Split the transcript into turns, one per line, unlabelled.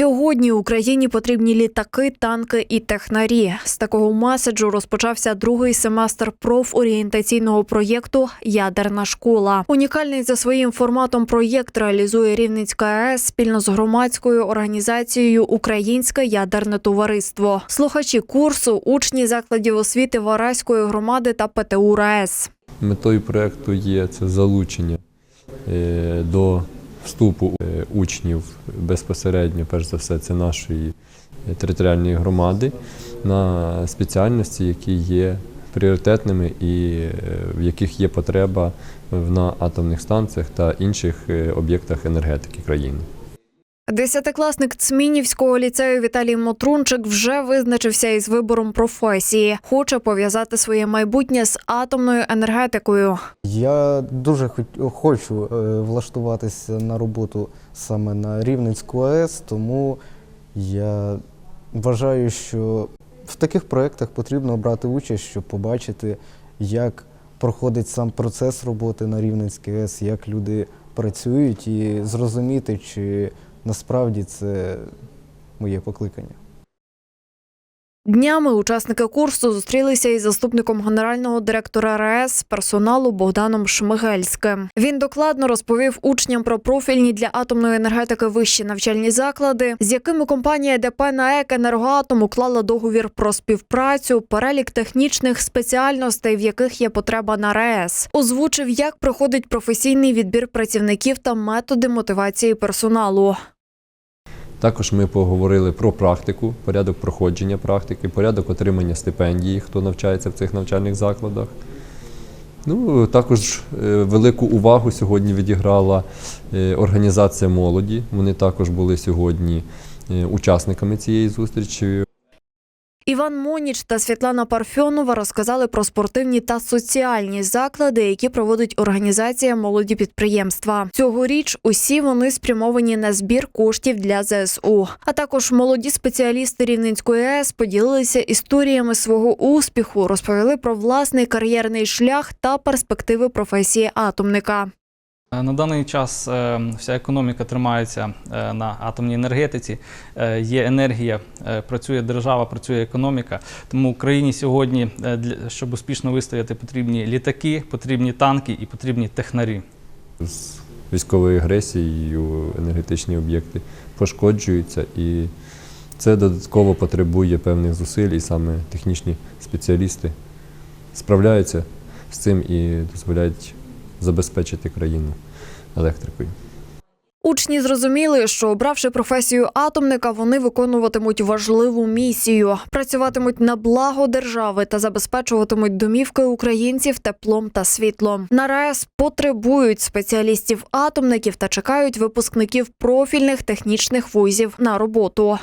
Сьогодні Україні потрібні літаки, танки і технарі. З такого меседжу розпочався другий семестр профорієнтаційного проєкту Ядерна школа. Унікальний за своїм форматом проєкт реалізує Рівненська АЕС спільно з громадською організацією Українське ядерне товариство. Слухачі курсу, учні закладів освіти Вараської громади та ПТУ РаЕС.
Метою проєкту є це залучення е, до вступу е, учнів безпосередньо, перш за все, це нашої територіальної громади на спеціальності, які є пріоритетними і е, в яких є потреба на атомних станціях та інших е, об'єктах енергетики країни.
Десятикласник Цмінівського ліцею Віталій Мотрунчик вже визначився із вибором професії. Хоче пов'язати своє майбутнє з атомною енергетикою.
Я дуже хочу е, влаштуватися на роботу саме на Рівненську АЕС, тому я вважаю, що в таких проєктах потрібно брати участь, щоб побачити, як проходить сам процес роботи на Рівненській АЕС, як люди працюють, і зрозуміти, чи насправді це моє покликання.
Днями учасники курсу зустрілися із заступником генерального директора РаЕС персоналу Богданом Шмигельським. Він докладно розповів учням про профільні для атомної енергетики вищі навчальні заклади, з якими компанія ДП НАЕК «Енергоатом» уклала договір про співпрацю, перелік технічних спеціальностей, в яких є потреба на РаЕС. Озвучив, як проходить професійний відбір працівників та методи мотивації персоналу.
Також ми поговорили про практику, порядок проходження практики, порядок отримання стипендії, хто навчається в цих навчальних закладах. Ну, також е, велику увагу сьогодні відіграла е, організація молоді. Вони також були сьогодні е, учасниками цієї зустрічі.
Іван Моніч та Світлана Парфьонова розказали про спортивні та соціальні заклади, які проводить організація молоді підприємства. Цьогоріч усі вони спрямовані на збір коштів для ЗСУ. А також молоді спеціалісти Рівненської АЕС поділилися історіями свого успіху, розповіли про власний кар'єрний шлях та перспективи професії атомника.
Е, На даний час е, вся економіка тримається е, на атомній енергетиці. Є енергія, працює держава, працює економіка. Тому Україні сьогодні, щоб успішно вистояти, потрібні літаки, потрібні танки і потрібні технарі.
з військовою агресією енергетичні об'єкти пошкоджуються, і це додатково потребує певних зусиль, і саме технічні спеціалісти справляються з цим і дозволяють забезпечити країну електрикою.
Учні зрозуміли, що обравши професію атомника, вони виконуватимуть важливу місію, працюватимуть на благо держави та забезпечуватимуть домівки українців теплом та світлом. На потребують спеціалістів атомників та чекають випускників профільних технічних вузів на роботу.